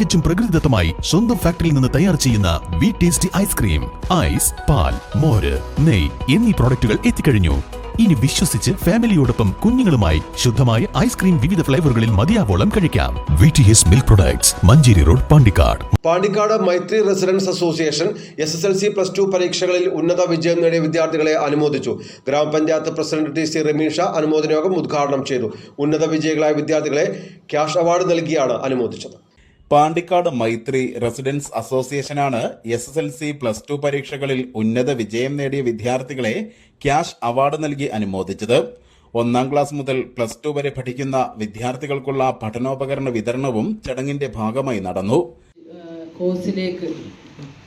തികച്ചും പ്രകൃതിദത്തമായി സ്വന്തം ഫാക്ടറിയിൽ നിന്ന് തയ്യാർ ചെയ്യുന്ന വി ടേസ്റ്റി ഐസ്ക്രീം ഐസ് പാൽ മോര് നെയ് എന്നീ പ്രോഡക്റ്റുകൾ എത്തിക്കഴിഞ്ഞു. ഇനി വിശ്വസിച്ച് ഫാമിലിയോടൊപ്പം കുഞ്ഞുങ്ങളുമായി ശുദ്ധമായ ഐസ്ക്രീം വിവിധ ഫ്ലേവറുകളിൽ മതിയാവോളം കഴിക്കാം. V T S milk products Manjeri road Pandikkad. Pandikkad Maithri residents association S S L C plus two പരീക്ഷകളിൽ ഉന്നത വിജയം നേടിയ വിദ്യാർത്ഥികളെ അനുമോദിച്ചു. ഗ്രാമപഞ്ചായത്ത് പ്രസിഡന്റ് ടി സി റമീഷ അനുമോദന യോഗം ഉദ്ഘാടനം ചെയ്തു. ഉന്നത വിജയികളായ വിദ്യാർത്ഥികളെ ക്യാഷ് അവാർഡ് നൽകിയാണ് അനുമോദിച്ചത്. Pandikkad Maithri residents അസോസിയേഷനാണ് S S L C plus two പരീക്ഷകളിൽ ഉന്നത വിജയം നേടിയ വിദ്യാർത്ഥികളെ ക്യാഷ് അവാർഡ് നൽകി അനുമോദിച്ചത്. ഒന്നാം ക്ലാസ് മുതൽ പ്ലസ് ടു വരെ പഠിക്കുന്ന വിദ്യാർത്ഥികൾക്കുള്ള പഠനോപകരണ വിതരണവും ചടങ്ങിന്റെ ഭാഗമായി നടന്നു. കോഴ്സിലേക്ക്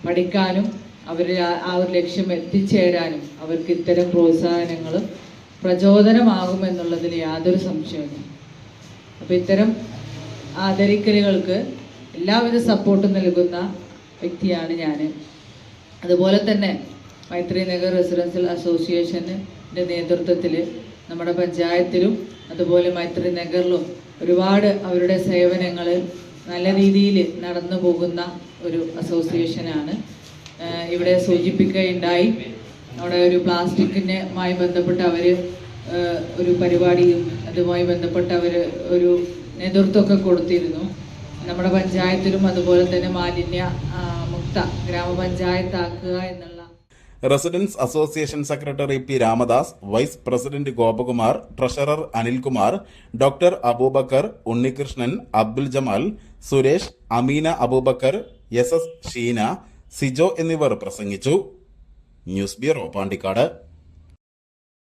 പഠിക്കാനും അവർ ആ ഒരു ലക്ഷ്യം എത്തിച്ചേരാനും അവർക്ക് ഇത്തരം പ്രോത്സാഹനങ്ങൾ പ്രചോദനമാകുമെന്നുള്ളതിൽ യാതൊരു സംശയമില്ല അപ്പോൾ ഇത്തരം ആദരിക്കലുകൾക്ക് എല്ലാവിധ സപ്പോർട്ട് നൽകുന്ന വ്യക്തിയാണ് ഞാൻ അതുപോലെ തന്നെ മൈത്രി നഗർ റെസിഡൻഷ്യൽ അസോസിയേഷന്റെ നേതൃത്വത്തിൽ നമ്മുടെ പഞ്ചായത്തിലും അതുപോലെ മൈത്രി നഗറിലും ഒരുപാട് അവരുടെ സേവനങ്ങൾ നല്ല രീതിയിൽ നടന്നു പോകുന്ന ഒരു അസോസിയേഷനാണ് ഇവിടെ സൂചിപ്പിക്കുകയുണ്ടായി. അവിടെ ഒരു പ്ലാസ്റ്റിക്കിനുമായി ബന്ധപ്പെട്ട് അവർ ഒരു പരിപാടിയും അതുമായി ബന്ധപ്പെട്ട് അവർ ഒരു നേതൃത്വമൊക്കെ കൊടുത്തിരുന്നു. നമ്മുടെ പഞ്ചായത്തിലും അതുപോലെ തന്നെ മാലിന്യ മുക്ത മുക്ത ഗ്രാമപഞ്ചായത്താക്കുക എന്നുള്ള residents association secretary P Ramadas vice president Gopakumar treasurer Anilkumar doctor Aboobacker Unnikrishnan Abdul Jamal Suresh Ameena Aboobacker S S Sheena Sijo എന്നിവർ പ്രസംഗിച്ചു. News bureau Pandikkad.